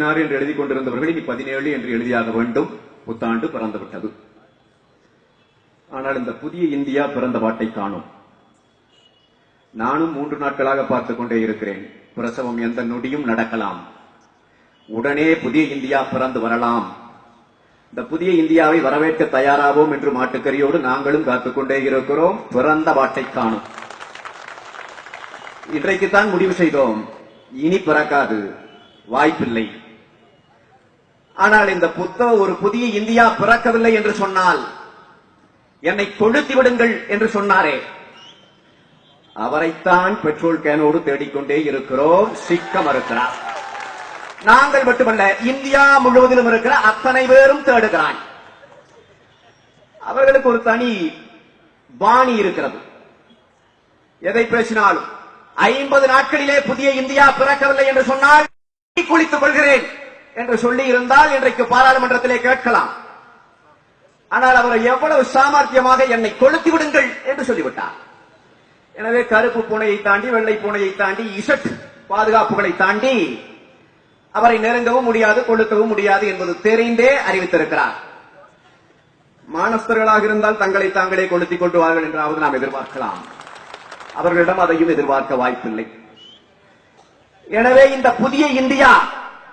பதினாறு என்று எழுதி கொண்டிருந்தவர்கள் இனி பதினேழு என்று எழுதியாக வேண்டும். புத்தாண்டு பிறந்துவிட்டது. ஆனால் இந்த புதிய இந்தியா பிறந்த பாட்டை காணும். நானும் மூன்று நாட்களாக பார்த்துக் கொண்டே இருக்கிறேன். பிரசவம் எந்த நொடியும் நடக்கலாம். உடனே புதிய இந்தியா பிறந்து வரலாம். இந்த புதிய இந்தியாவை வரவேற்க தயாராவோம் என்று மாட்டுக்கரியோடு நாங்களும் காத்துக்கொண்டே இருக்கிறோம். பிறந்த பாட்டை காணும். இன்றைக்குத்தான் முடிவு செய்தோம். இனி பிறக்காது. வாய்ப்பில்லை. ஆனால் இந்த புத்த ஒரு புதிய இந்தியா பிறக்கவில்லை என்று சொன்னால் என்னை கொளுத்தி விடுங்கள் என்று சொன்னாரே. அவரைத்தான் பெட்ரோல் கேனோடு தேடிக்கொண்டே இருக்கிறோம். சிக்க மறுக்கிறார் நாங்கள் மட்டுமல்ல இந்தியா முழுவதிலும் இருக்கிற அத்தனை பேரும் தேடுகிறான். அவர்களுக்கு ஒரு தனி பாணி இருக்கிறது. எதை பேசினாலும் ஐம்பது நாட்களிலே புதிய இந்தியா பிறக்கவில்லை என்று சொன்னால் குளித்துக் கொள்கிறேன். என்று சொல்லி இருந்தால் இன்றைக்கு பாராளுமன்றத்திலே கேட்கலாம். ஆனால் அவர் எவ்வளவு சாமர்த்தியமாக என்னை கொளுத்தி விடுங்கள் என்று சொல்லிவிட்டார். எனவே கருப்பு பூனையை தாண்டி வெள்ளை பூனையை தாண்டி இசட் பாதுகாப்புகளை தாண்டி அவரை நெருங்கவும் முடியாது கொளுத்தவும் முடியாது என்பது தெரிந்தே அறிவித்திருக்கிறார். மானஸ்தர்களாக இருந்தால் தங்களை தாங்களே கொளுத்திக் கொண்டுவார்கள் என்றாவது நாம் எதிர்பார்க்கலாம். அவர்களிடம் அதையும் எதிர்பார்க்க வாய்ப்பில்லை. எனவே இந்த புதிய இந்தியா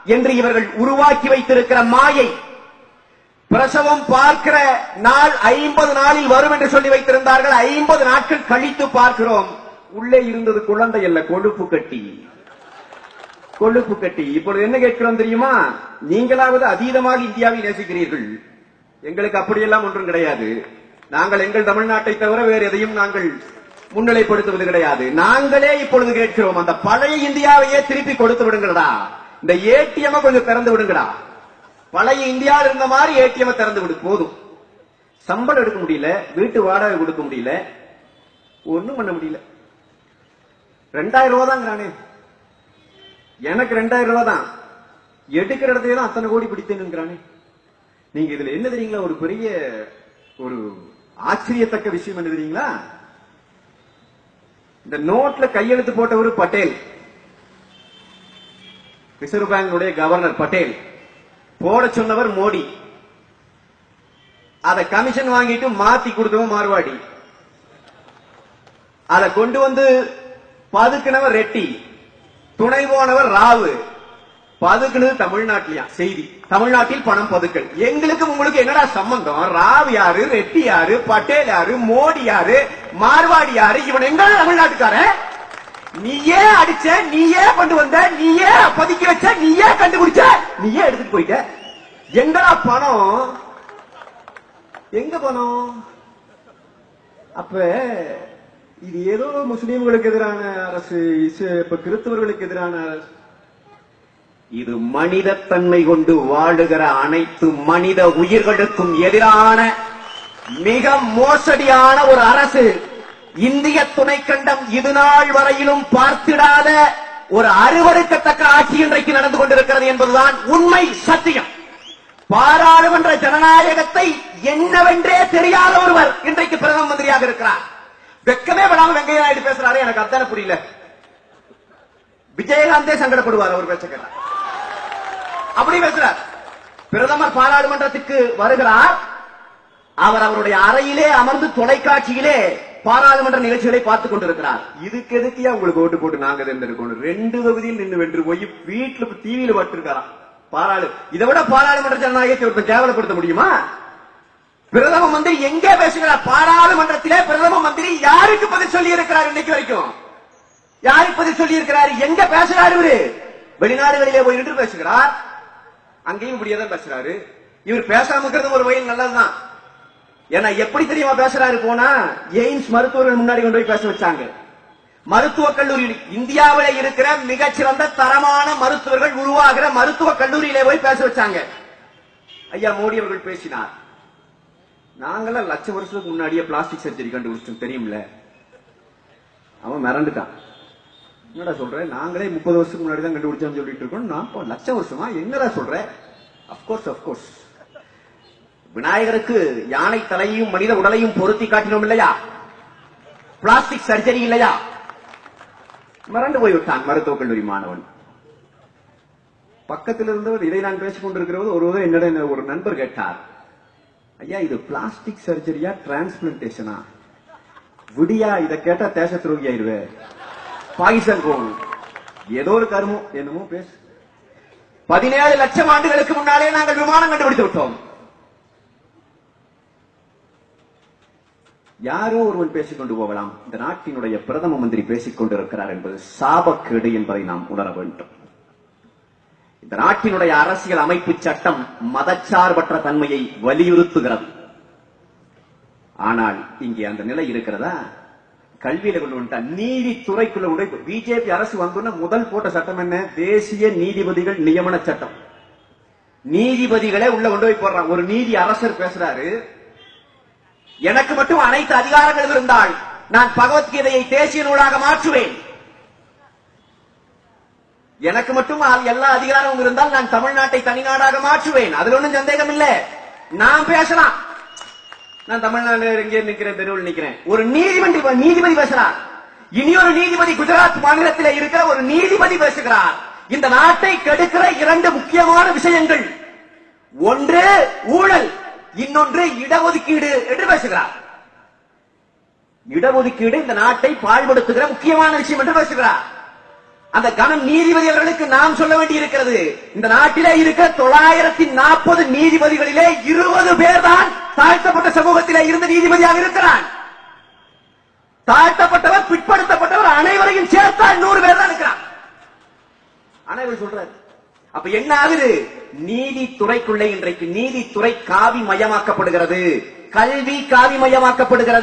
என்று இவர்கள் உருவாக்கி வைத்திருக்கிற மாயை. பிரசவம் பார்க்கிற நாள் ஐம்பது நாளில் வரும் என்று சொல்லி வைத்திருந்தார்கள். ஐம்பது நாட்கள் கழித்து பார்க்கிறோம். உள்ளே இருந்தது குழந்தை அல்ல கொழுப்பு கட்டி. கொழுப்பு கட்டி. இப்பொழுது என்ன கேட்கிறோம் தெரியுமா? நீங்களாவது அதீதமாக இந்தியாவை நேசிக்கிறீர்கள். எங்களுக்கு அப்படியெல்லாம் ஒன்றும் கிடையாது. நாங்கள் எங்கள் தமிழ்நாட்டை தவிர வேறு எதையும் நாங்கள் முன்னிலைப்படுத்துவது கிடையாது. நாங்களே இப்பொழுது கேட்கிறோம் அந்த பழைய இந்தியாவையே திருப்பி கொடுத்து விடுங்கடா இந்த ஏடிஎம் கொஞ்சம் திறந்து விடுங்கடா. பழைய இந்தியாவில் இருந்த மாதிரி ஏடிஎம் திறந்து விடு போதும். சம்பளம் எடுக்க முடியல வீட்டு வாடகை கொடுக்க முடியல. ஒண்ணும் பண்ண முடியல. ரெண்டாயிரம் ரூபா தாங்கிறானே எனக்கு ரெண்டாயிரம் ரூபா தான். எடுக்கிற இடத்துல தான் அத்தனை கோடி பிடித்தேன்னு நீங்க இதுல என்ன தெரியுங்களா? ஒரு பெரிய ஒரு ஆச்சரியத்தக்க விஷயம் என்ன தெரியுங்களா? இந்த நோட்ல கையெழுத்து போட்டவர் பட்டேல். ரிசர்வ் பேங்கினுடைய கவர்னர் பட்டேல். போட சொன்னவர் மோடி. அத கமிஷன் வாங்கிட்டு மாத்தி கொடுத்தவன் மார்வாடி. அத கொண்டு வந்து பதுக்கினவர் ரெட்டி. துணை போனவர் ராவு. பதுக்குனது தமிழ்நாட்டிலயா? செய்தி. தமிழ்நாட்டில் பணம் பதுக்கல். எங்களுக்கு உங்களுக்கு என்னடா சம்பந்தம்? ராவ் யாரு ரெட்டி யாரு பட்டேல் யாரு மோடி யாரு மார்வாடி யாரு இவன் எங்க தமிழ்நாட்டுக்காரன்? நீயே அடிச்ச நீயே கொண்டு வந்த நீயே பதுக்கி வச்ச நீயே கண்டுபிடிச்ச நீயே எடுத்துட்டு போயிட்ட. எங்கடா பணம்? எங்க பணம்? அப்ப இது ஏதோ முஸ்லீம்களுக்கு எதிரான அரசு இசு- இப்ப கிறிஸ்தவர்களுக்கு எதிரான அரசு. இது மனிதத்தன்மை கொண்டு வாழுகிற அனைத்து மனித உயிர்களுக்கும் எதிரான மிக மோசடியான ஒரு அரசு. இந்திய துணைக்கண்டம் இது நாள் வரையிலும் பார்த்திடாத ஒரு அருவருக்கத்தக்க ஆட்சி இன்றைக்கு நடந்து கொண்டிருக்கிறது என்பதுதான் உண்மை சத்தியம். பாராளுமன்ற ஜனநாயகத்தை என்னவென்றே தெரியாத ஒருவர் இன்றைக்கு பிரதம மந்திரியாக இருக்கிறார். வெக்கமே விடாம வெங்கைய நாயுடு பேசுறாரு எனக்கு அத்தான புரியல. விஜயகாந்தே சங்கடப்படுவார் அவர் பேச அப்படி பேசுறார். பிரதமர் பாராளுமன்றத்துக்கு வருகிறார். அவர் அவருடைய அறையிலே அமர்ந்து தொலைக்காட்சியிலே பாராளுமன்ற நிகழ்ச்சிகளை பார்த்துக் கொண்டிருக்கிறார். இதுக்கு எதுக்கியா உங்களுக்கு ஓட்டு போட்டு நாங்க தேர்ந்தெடுக்கணும்? ரெண்டு தொகுதியில் நின்று வென்று போய் வீட்டுல டிவியில பட்டிருக்காராம் பாராளு. இதை விட பாராளுமன்ற ஜனநாயகத்தை ஒருத்தன் கேவலப்படுத்த முடியுமா? பிரதம மந்திரி எங்கே பேசுகிறார்? பாராளுமன்றத்திலே பிரதம மந்திரி யாருக்கு பதில் சொல்லி இருக்கிறார் இன்னைக்கு வரைக்கும்? யாருக்கு பதில் சொல்லி இருக்கிறார் எங்க பேசுறாரு இவரு? வெளிநாடுகளிலே போய் நின்று பேசுகிறார். அங்கேயும் இப்படியே தான் பேசுறாரு. இவர் பேசாம இருக்கிறது ஒரு வயல் நல்லதுதான். ஏன்னா எப்படி தெரியுமா பேசுறாரு? போனா எய்ம்ஸ் மருத்துவர்கள் முன்னாடி கொண்டு போய் பேச வச்சாங்க. மருத்துவக் கல்லூரி இந்தியாவில இருக்கிற மிகச்சிறந்த தரமான மருத்துவர்கள் உருவாகிற மருத்துவக் கல்லூரியிலே போய் பேச வச்சாங்க. ஐயா மோடி அவர்கள் பேசினார். நாங்களாம் லட்ச வருஷத்துக்கு முன்னாடியே பிளாஸ்டிக் சர்ஜரி கண்டுபிடிச்சோம் தெரியும்ல அவன் மிரண்டுட்டான். என்னடா சொல்ற? நாங்களே முப்பது வருஷத்துக்கு முன்னாடி தான் கண்டுபிடிச்சோம்னு சொல்லிட்டு இருக்கோம் நான் இப்போ வருஷமா என்னடா சொல்ற? அப்கோர்ஸ் அப்கோர்ஸ் விநாயகருக்கு யானை தலையையும் மனித உடலையும் பொருத்தி காட்டினோம் இல்லையா? பிளாஸ்டிக் சர்ஜரி இல்லையா? மறந்து போய் விட்டான் மருத்துவக் கல்லூரி மாணவன். பக்கத்தில் இருந்தவர் இதை நான் பேசிக் கொண்டிருக்கிறது ஒருவர் என்னிடம் ஒரு நண்பர் கேட்டார். ஐயா இது பிளாஸ்டிக் சர்ஜரியா டிரான்ஸ்பிளான்டேஷனா விடியா இதை கேட்டா தேச துரோகி ஆயிடுவே. பாகிஸ்தான் போகணும் ஏதோ ஒரு கருமம் என்னமோ பேசு. பதினேழு லட்சம் ஆண்டுகளுக்கு முன்னாலே நாங்கள் விமானம் கண்டுபிடித்து விட்டோம். யாரோ ஒருவன் பேசிக் கொண்டு போகலாம். இந்த நாட்டினுடைய பிரதம மந்திரி பேசிக் கொண்டிருக்கிறார் என்பது சாபக்கேடு என்பதை நாம் உணர வேண்டும். இந்த நாட்டினுடைய அரசியல் அமைப்பு சட்டம் மதச்சார்பற்ற தன்மையை வலியுறுத்துகிறது. ஆனால் இங்கே அந்த நிலை இருக்கிறதா? கல்வியில கொண்டு வந்துட்டா நீதித்துறைக்குள்ள உடை பிஜேபி அரசு வந்தோன்னா முதல் போட்ட சட்டம் என்ன? தேசிய நீதிபதிகள் நியமன சட்டம். நீதிபதிகளே உள்ள கொண்டு போய் போடுறான் ஒரு நீதி அரசர் பேசுறாரு. எனக்கு மட்டும் அனைத்து அதிகாரங்கள் இருந்தால் நான் பகவத்கீதையை தேசிய நூலாக மாற்றுவேன். எனக்கு மட்டும் எல்லா அதிகாரமும் இருந்தால் நான் தமிழ்நாட்டை தனிநாடாக மாற்றுவேன். அதுல ஒன்றும் சந்தேகம் இல்ல நான் பேசலாம். நான் தமிழ்நாடு இங்கே நிக்கிறேன் தெருவில் நிக்கிறேன் ஒரு நீதிமன்ற நீதிபதி பேசுறார். இனி ஒரு நீதிபதி குஜராத் மாநிலத்தில் இருக்கிற ஒரு நீதிபதி பேசுகிறார். இந்த நாட்டை கெடுக்கிற இரண்டு முக்கியமான விஷயங்கள். ஒன்று ஊழல். இன்னொன்று இடஒதுக்கீடு என்று பேசுகிறார். இடஒதுக்கீடு இந்த நாட்டை பாழ்படுத்துகிற முக்கியமான விஷயம் என்று பேசுகிறார். அந்த கணம் நீதிபதி அவர்களுக்கு நாம் சொல்ல வேண்டி இருக்கிறது இந்த நாட்டிலே இருக்க தொள்ளாயிரத்தி நாற்பது நீதிபதிகளிலே இருபது பேர் தான் தாழ்த்தப்பட்ட சமூகத்திலே இருந்த நீதிபதியாக இருக்கிறான் தாழ்த்தப்பட்டவர் பிற்படுத்தப்பட்டவர் அனைவரையும் சேர்த்தால் நூறு பேர் தான் இருக்கிறான் அனைவரும் சொல்றாரு. அப்ப என்ன ஆகுது? நீதித்துறைக்குள்ளே இன்றைக்கு நீதித்துறை காவி மயமாக்கப்படுகிறது கல்வி காவி மயமாக்கப்படுகிறது